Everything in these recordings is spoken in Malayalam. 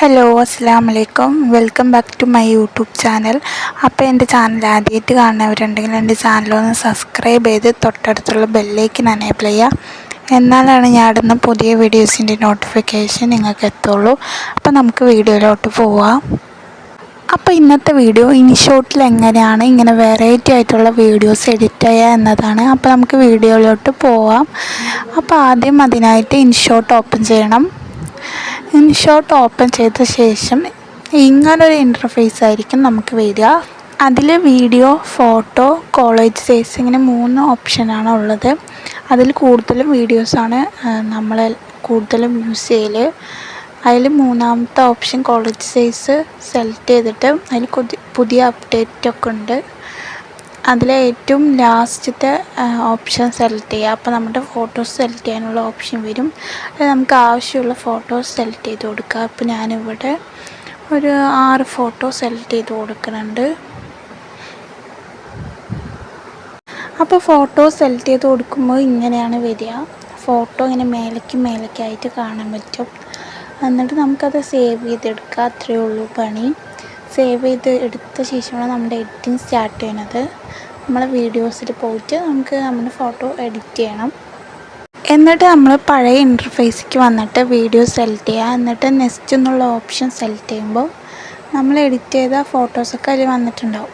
ഹലോ അസ്സാം വലൈക്കും welcome back to my YouTube channel അപ്പോൾ എന്റെ ചാനൽ ആദ്യമായിട്ട് കാണുന്നവരുണ്ടെങ്കിൽ എന്റെ ചാനലൊന്ന് സബ്സ്ക്രൈബ് ചെയ്ത് തൊട്ടടുത്തുള്ള ബെല്ലേക്ക് എനേബിൾ ചെയ്യുക എന്നാലാണ് ഞാൻ ഇടുന്ന പുതിയ വീഡിയോസിന്റെ നോട്ടിഫിക്കേഷൻ നിങ്ങൾക്ക് എത്തുള്ളൂ. അപ്പോൾ നമുക്ക് വീഡിയോയിലോട്ട് പോവാം. അപ്പോൾ ഇന്നത്തെ വീഡിയോ ഇൻഷോട്ടിൽ എങ്ങനെയാണ് ഇങ്ങനെ വെറൈറ്റി ആയിട്ടുള്ള വീഡിയോസ് എഡിറ്റ് ചെയ്യുക എന്നതാണ്. അപ്പോൾ നമുക്ക് വീഡിയോയിലോട്ട് പോവാം. അപ്പോൾ ആദ്യം അതിനായിട്ട് ഇൻഷോട്ട് ഓപ്പൺ ചെയ്യണം. ഇൻഷോട്ട് ഓപ്പൺ ചെയ്ത ശേഷം ഇങ്ങനൊരു ഇന്റർഫേസ് ആയിരിക്കും നമുക്ക് വരിക. അതിൽ വീഡിയോ ഫോട്ടോ കോളേജ് സൈസ് ഇങ്ങനെ മൂന്ന് ഓപ്ഷനാണ് ഉള്ളത്. അതിൽ കൂടുതലും വീഡിയോസാണ് നമ്മൾ കൂടുതലും യൂസ് ചെയ്യൽ അതിൽ മൂന്നാമത്തെ ഓപ്ഷൻ കോളേജ് സൈസ് സെലക്ട് ചെയ്തിട്ട് അതിൽ പുതിയ അപ്ഡേറ്റ് ഒക്കെ ഉണ്ട്. അതിൽ ഏറ്റവും ലാസ്റ്റത്തെ ഓപ്ഷൻ സെലക്ട് ചെയ്യുക. അപ്പോൾ നമ്മുടെ ഫോട്ടോസ് സെലക്ട് ചെയ്യാനുള്ള ഓപ്ഷൻ വരും. അത് നമുക്ക് ആവശ്യമുള്ള ഫോട്ടോസ് സെലക്ട് ചെയ്ത് കൊടുക്കുക. അപ്പോൾ ഞാനിവിടെ ഒരു ആറ് ഫോട്ടോ സെലക്ട് ചെയ്ത് കൊടുക്കുന്നുണ്ട്. അപ്പോൾ ഫോട്ടോ സെലക്ട് ചെയ്ത് കൊടുക്കുമ്പോൾ ഇങ്ങനെയാണ് വരിക. ഫോട്ടോ ഇങ്ങനെ മേലേക്ക് മേലേക്കായിട്ട് കാണാൻ പറ്റും. എന്നിട്ട് നമുക്കത് സേവ് ചെയ്തെടുക്കുക. അത്രയേ ഉള്ളൂ പണി. സേവ് ചെയ്ത് എടുത്ത ശേഷമാണ് നമ്മുടെ എഡിറ്റിംഗ് സ്റ്റാർട്ട് ചെയ്യുന്നത്. നമ്മൾ വീഡിയോസിൽ പോയിട്ട് നമുക്ക് നമ്മുടെ ഫോട്ടോ എഡിറ്റ് ചെയ്യണം. എന്നിട്ട് നമ്മൾ പഴയ ഇന്റർഫേസിക്ക് വന്നിട്ട് വീഡിയോ സെലക്ട് ചെയ്യുക എന്നിട്ട് നെക്സ്റ്റ് എന്നുള്ള ഓപ്ഷൻ സെലക്ട് ചെയ്യുമ്പോൾ നമ്മൾ എഡിറ്റ് ചെയ്ത ഫോട്ടോസൊക്കെ അതിൽ വന്നിട്ടുണ്ടാവും.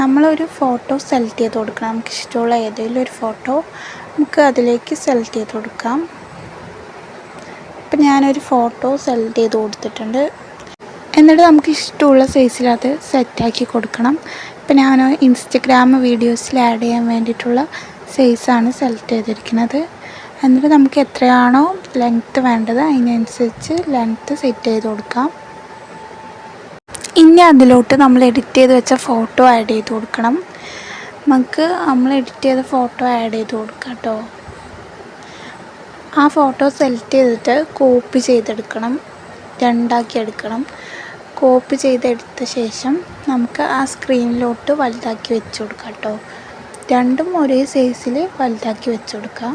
നമ്മളൊരു ഫോട്ടോ സെലക്ട് ചെയ്ത് കൊടുക്കണം. നമുക്ക് ഇഷ്ടമുള്ള ഏതെങ്കിലും ഒരു ഫോട്ടോ നമുക്ക് അതിലേക്ക് സെലക്ട് ചെയ്ത് കൊടുക്കാം. ഇപ്പം ഞാനൊരു ഫോട്ടോ സെലക്ട് ചെയ്ത് കൊടുത്തിട്ടുണ്ട്. എന്നിട്ട് നമുക്ക് ഇഷ്ടമുള്ള സൈസിൽ അത് സെറ്റാക്കി കൊടുക്കണം. ഇപ്പം ഞാൻ ഇൻസ്റ്റഗ്രാം വീഡിയോസിൽ ആഡ് ചെയ്യാൻ വേണ്ടിയിട്ടുള്ള സൈസാണ് സെലക്ട് ചെയ്തിരിക്കുന്നത്. എന്നിട്ട് നമുക്ക് എത്രയാണോ ലെങ്ത്ത് വേണ്ടത് അതിനനുസരിച്ച് ലെങ്ത്ത് സെറ്റ് ചെയ്ത് കൊടുക്കാം. ഇനി അതിലോട്ട് നമ്മൾ എഡിറ്റ് ചെയ്ത് വെച്ച ഫോട്ടോ ആഡ് ചെയ്ത് കൊടുക്കണം. നമുക്ക് നമ്മൾ എഡിറ്റ് ചെയ്ത ഫോട്ടോ ആഡ് ചെയ്ത് കൊടുക്കാം കേട്ടോ. ആ ഫോട്ടോ സെലക്ട് ചെയ്തിട്ട് കോപ്പി ചെയ്തെടുക്കണം. രണ്ടാക്കി എടുക്കണം. കോപ്പി ചെയ്തെടുത്ത ശേഷം നമുക്ക് ആ സ്ക്രീനിലോട്ട് വലുതാക്കി വെച്ച് കൊടുക്കാം കേട്ടോ. രണ്ടും ഒരേ സൈസിൽ വലുതാക്കി വെച്ച് കൊടുക്കാം.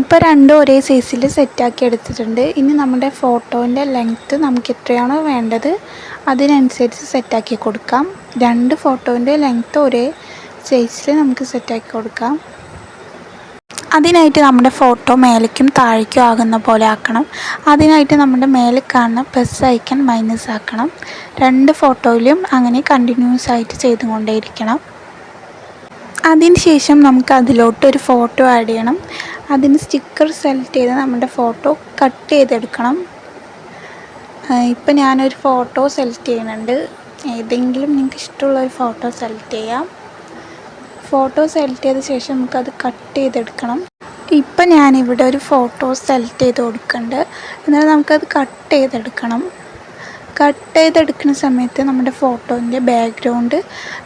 ഇപ്പോൾ രണ്ടും ഒരേ സൈസിൽ സെറ്റാക്കി എടുത്തിട്ടുണ്ട്. ഇനി നമ്മുടെ ഫോട്ടോന്റെ ലെങ്ത്ത് നമുക്ക് എത്രയാണോ വേണ്ടത് അതിനനുസരിച്ച് സെറ്റാക്കി കൊടുക്കാം. രണ്ട് ഫോട്ടോന്റെ ലെങ്ത്ത് ഒരേ സൈസിൽ നമുക്ക് സെറ്റാക്കി കൊടുക്കാം. അതിനായിട്ട് നമ്മുടെ ഫോട്ടോ മേലേക്കും താഴേക്കും ആകുന്ന പോലെ ആക്കണം. അതിനായിട്ട് നമ്മുടെ മേലെ കാണുന്ന പ്ലസ് ഐക്കൺ മൈനസ് ആക്കണം. രണ്ട് ഫോട്ടോയിലും അങ്ങനെ കണ്ടിന്യൂസ് ആയിട്ട് ചെയ്തുകൊണ്ടേയിരിക്കണം. അതിന് ശേഷം നമുക്ക് അതിലോട്ടൊരു ഫോട്ടോ ആഡ് ചെയ്യണം. അതിന് സ്റ്റിക്കർ സെലക്ട് ചെയ്ത് നമ്മുടെ ഫോട്ടോ കട്ട് ചെയ്തെടുക്കണം. ഇപ്പം ഞാനൊരു ഫോട്ടോ സെലക്ട് ചെയ്യുന്നുണ്ട്. ഏതെങ്കിലും നിങ്ങൾക്ക് ഇഷ്ടമുള്ള ഒരു ഫോട്ടോ സെലക്ട് ചെയ്യാം. ഫോട്ടോ സെലക്ട് ചെയ്ത ശേഷം നമുക്കത് കട്ട് ചെയ്തെടുക്കണം. ഇപ്പം ഞാനിവിടെ ഒരു ഫോട്ടോ സെലക്ട് ചെയ്ത് കൊടുക്കുന്നുണ്ട്. എന്നാൽ നമുക്കത് കട്ട് ചെയ്തെടുക്കണം. കട്ട് ചെയ്തെടുക്കുന്ന സമയത്ത് നമ്മുടെ ഫോട്ടോന്റെ ബാക്ക്ഗ്രൗണ്ട്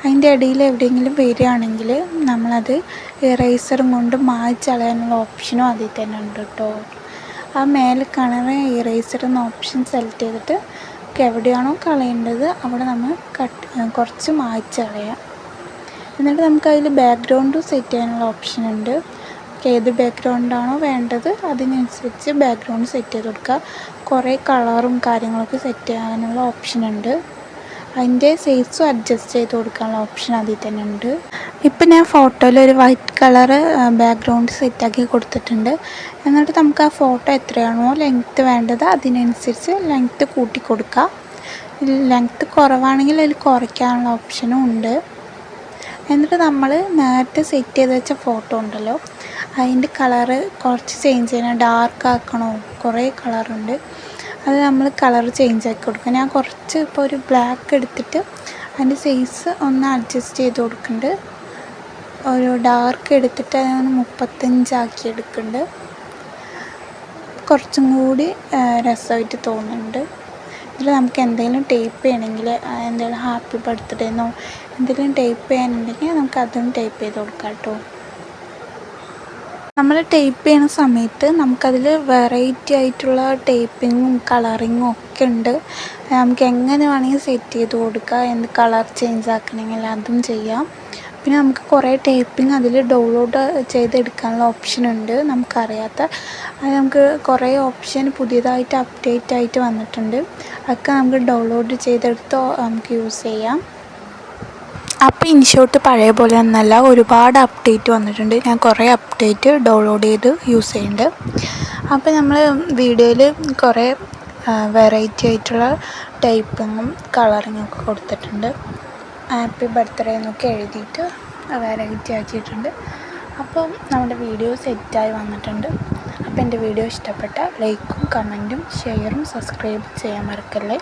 അതിന്റെ ഇടയിൽ എവിടെയെങ്കിലും വരികയാണെങ്കിൽ നമ്മളത് ഇറേസറും കൊണ്ട് മായ്ച്ചളയാനുള്ള ഓപ്ഷനും അതിൽ തന്നെ ഉണ്ട് കേട്ടോ ആ മേലെ കാണുന്ന ഇറേസർ എന്ന ഓപ്ഷൻ സെലക്ട് ചെയ്തിട്ട് എവിടെയാണോ കളയേണ്ടത് അവിടെ നമ്മൾ കട്ട് കുറച്ച് മായ്ച്ചളയാം എന്നിട്ട് നമുക്ക് അതിൽ ബാക്ക്ഗ്രൗണ്ട് സെറ്റ് ചെയ്യാനുള്ള ഓപ്ഷൻ ഉണ്ട്. ഏത് ബാക്ക്ഗ്രൗണ്ടാണോ വേണ്ടത് അതിനനുസരിച്ച് ബാക്ക്ഗ്രൗണ്ട് സെറ്റ് ചെയ്ത് കൊടുക്കുക. കുറേ കളറും കാര്യങ്ങളൊക്കെ സെറ്റ് ചെയ്യാനുള്ള ഓപ്ഷൻ ഉണ്ട്. അതിന്റെ സൈസും അഡ്ജസ്റ്റ് ചെയ്ത് കൊടുക്കാനുള്ള ഓപ്ഷൻ അതിൽ തന്നെ ഉണ്ട്. ഇപ്പം ഞാൻ ഫോട്ടോയിൽ ഒരു വൈറ്റ് കളർ ബാക്ക്ഗ്രൗണ്ട് സെറ്റാക്കി കൊടുത്തിട്ടുണ്ട്. എന്നിട്ട് നമുക്ക് ആ ഫോട്ടോ എത്രയാണോ ലെങ്ത്ത് വേണ്ടത് അതിനനുസരിച്ച് ലെങ്ത്ത് കൂട്ടി കൊടുക്കുക ലെങ്ത്ത് കുറവാണെങ്കിൽ അതിൽ കുറയ്ക്കാനുള്ള ഓപ്ഷനും ഉണ്ട്. എന്നിട്ട് നമ്മൾ നേരത്തെ സെറ്റ് ചെയ്ത് വെച്ച ഫോട്ടോ ഉണ്ടല്ലോ. അതിന്റെ കളറ് കുറച്ച് ചേഞ്ച് ചെയ്യണം. ഡാർക്ക് ആക്കണോ? കുറേ കളറുണ്ട് അത് നമ്മൾ കളർ ചേഞ്ച് ആക്കി കൊടുക്കുക ഞാൻ കുറച്ച് ഇപ്പോൾ ഒരു ബ്ലാക്ക് എടുത്തിട്ട് അതിന്റെ സൈസ് ഒന്ന് അഡ്ജസ്റ്റ് ചെയ്ത് കൊടുക്കുന്നുണ്ട് ഒരു ഡാർക്ക് എടുത്തിട്ട് അതൊന്ന് മുപ്പത്തഞ്ചാക്കി എടുക്കുന്നുണ്ട് കുറച്ചും കൂടി രസമായിട്ട് തോന്നുന്നുണ്ട്. ഇതിൽ നമുക്ക് എന്തെങ്കിലും ടൈപ്പ് ചെയ്യണമെങ്കിൽ എന്തെങ്കിലും ഹാപ്പി ബർത്ത്ഡേ എന്നോ എന്തെങ്കിലും ടൈപ്പ് ചെയ്യാനുണ്ടെങ്കിൽ നമുക്ക് അതും ടൈപ്പ് ചെയ്ത് കൊടുക്കാം കേട്ടോ. നമ്മൾ ടൈപ്പ് ചെയ്യുന്ന സമയത്ത് നമുക്കതിൽ വെറൈറ്റി ആയിട്ടുള്ള ടൈപ്പിങ്ങും കളറിങ്ങും ഒക്കെ ഉണ്ട്. നമുക്ക് എങ്ങനെ വേണമെങ്കിൽ സെറ്റ് ചെയ്ത് കൊടുക്കുക എന്ത് കളർ ചേഞ്ച് ആക്കണമെങ്കിൽ അതും ചെയ്യാം. പിന്നെ നമുക്ക് കുറേ ടൈപ്പിംഗ് അതിൽ ഡൗൺലോഡ് ചെയ്തെടുക്കാനുള്ള ഓപ്ഷൻ ഉണ്ട് നമുക്കറിയാത്ത. അത് നമുക്ക് കുറേ ഓപ്ഷൻ പുതിയതായിട്ട് അപ്ഡേറ്റ് ആയിട്ട് വന്നിട്ടുണ്ട്. അതൊക്കെ നമുക്ക് ഡൗൺലോഡ് ചെയ്തെടുത്ത് നമുക്ക് യൂസ് ചെയ്യാം. അപ്പോൾ ഇൻഷോട്ട് പഴയ പോലെ ഒന്നല്ല ഒരുപാട് അപ്ഡേറ്റ് വന്നിട്ടുണ്ട്. ഞാൻ കുറേ അപ്ഡേറ്റ് ഡൗൺലോഡ് ചെയ്ത് യൂസ് ചെയ്യുന്നുണ്ട് അപ്പോൾ നമ്മൾ വീഡിയോയിൽ കുറേ വെറൈറ്റി ആയിട്ടുള്ള ടൈപ്പിങ്ങും കളറിങ്ങും ഒക്കെ കൊടുത്തിട്ടുണ്ട്. ഹാപ്പി ബർത്ത്ഡേ എന്നൊക്കെ എഴുതിയിട്ട് വെറൈറ്റി ആക്കിയിട്ടുണ്ട്. അപ്പോൾ നമ്മുടെ വീഡിയോ സെറ്റായി വന്നിട്ടുണ്ട്. അപ്പോൾ എന്റെ വീഡിയോ ഇഷ്ടപ്പെട്ട ലൈക്കും കമന്റും ഷെയറും സബ്സ്ക്രൈബ് ചെയ്യാൻ മറക്കല്ലേ?